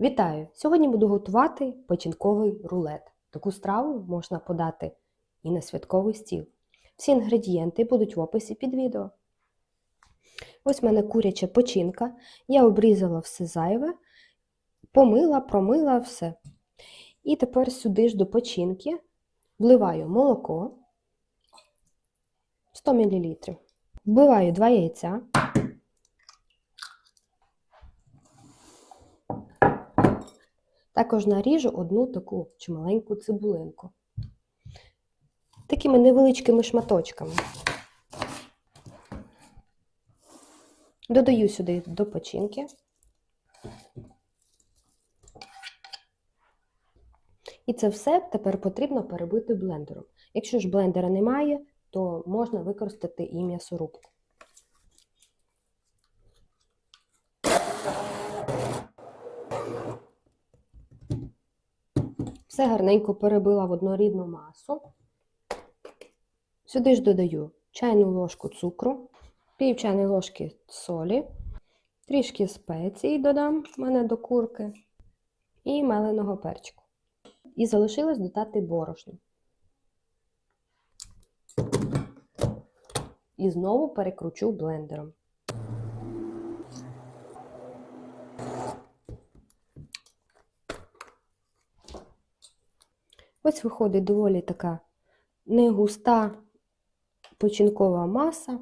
Вітаю! Сьогодні буду готувати печінковий рулет. Таку страву можна подати і на святковий стіл. Всі інгредієнти будуть в описі під відео. Ось в мене куряча печінка. Я обрізала все зайве, помила, промила все. І тепер сюди ж до печінки вливаю молоко 100 мл. Вбиваю 2 яйця. Також наріжу одну таку чималеньку цибулинку. Такими невеличкими шматочками. Додаю сюди до печінки. І це все тепер потрібно перебити блендером. Якщо ж блендера немає, то можна використати і м'ясорубку. Все гарненько перебила в однорідну масу. Сюди ж додаю чайну ложку цукру, пів чайної ложки солі, трішки спецій додам в мене до курки і меленого перчику. І залишилось додати борошно. І знову перекручу блендером. Ось виходить доволі така негуста печінкова маса.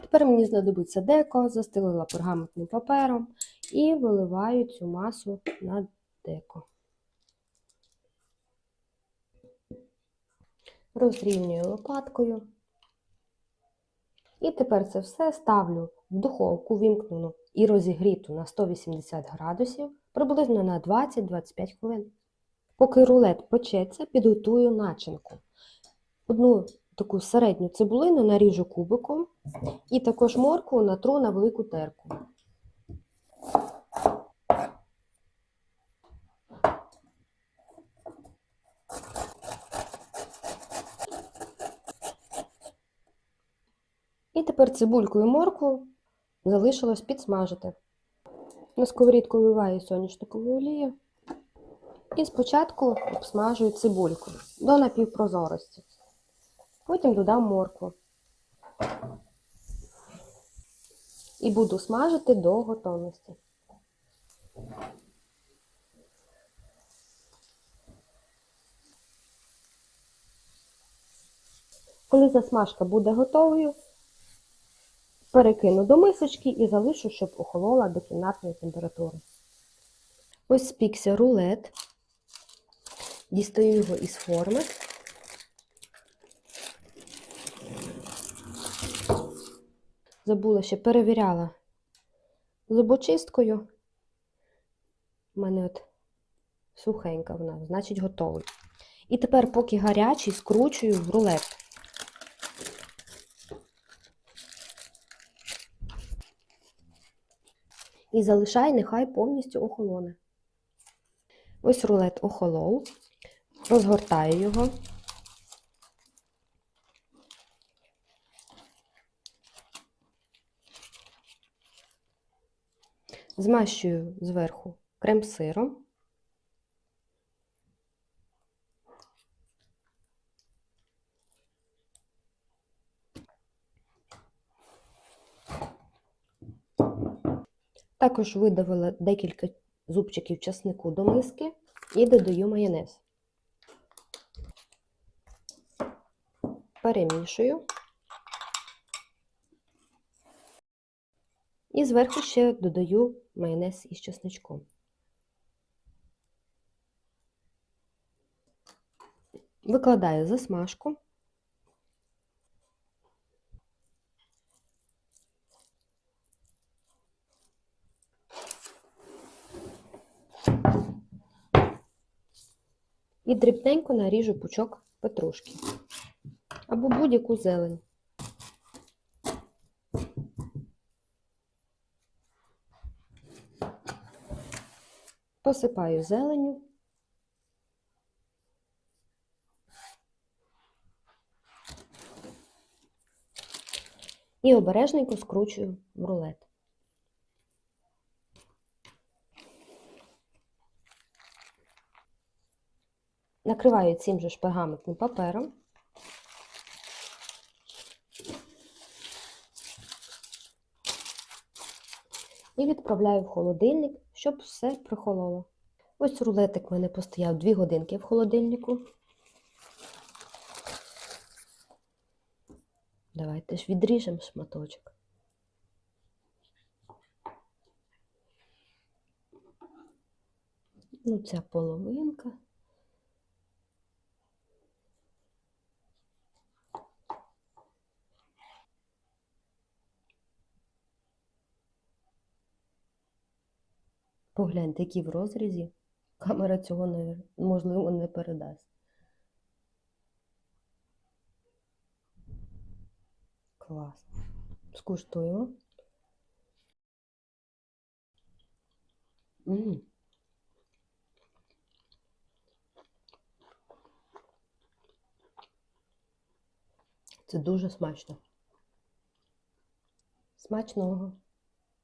Тепер мені знадобиться деко, застелила пергаментним папером і виливаю цю масу на деко. Розрівнюю лопаткою. І тепер це все ставлю в духовку вімкнену і розігріту на 180 градусів приблизно на 20-25 хвилин. Поки рулет печеться, підготую начинку. Одну таку середню цибулину наріжу кубиком і також моркву натру на велику терку. Тепер цибульку і моркву залишилось підсмажити. На сковорідку вливаю соняшникову олію і спочатку обсмажую цибульку до напівпрозорості. Потім додам моркву. І буду смажити до готовності. Коли засмажка буде готовою, перекину до мисочки і залишу, щоб охолола до кімнатної температури. Ось спікся рулет. Дістаю його із форми. Забула ще перевіряла зубочисткою. У мене от сухенька вона, значить готовий. І тепер, поки гарячий, скручую в рулет. І залишай, нехай повністю охолоне. Ось рулет охолов, розгортаю його. Змащую зверху крем-сиром. Також видавила декілька зубчиків часнику до миски і додаю майонез. Перемішую. І зверху ще додаю майонез із чесничком. Викладаю засмажку. І дрібненько наріжу пучок петрушки або будь-яку зелень. Посипаю зеленю. І обережненько скручую в рулет. Накриваю цим же ж папером. І відправляю в холодильник, щоб все прихололо. Ось рулетик в мене постояв 2 годинки в холодильнику. Давайте ж відріжемо шматочок. Ну, ця половинка. Погляньте, які в розрізі. Камера цього не, можливо не передасть. Клас. Скуштуємо. М. Це дуже смачно. Смачного.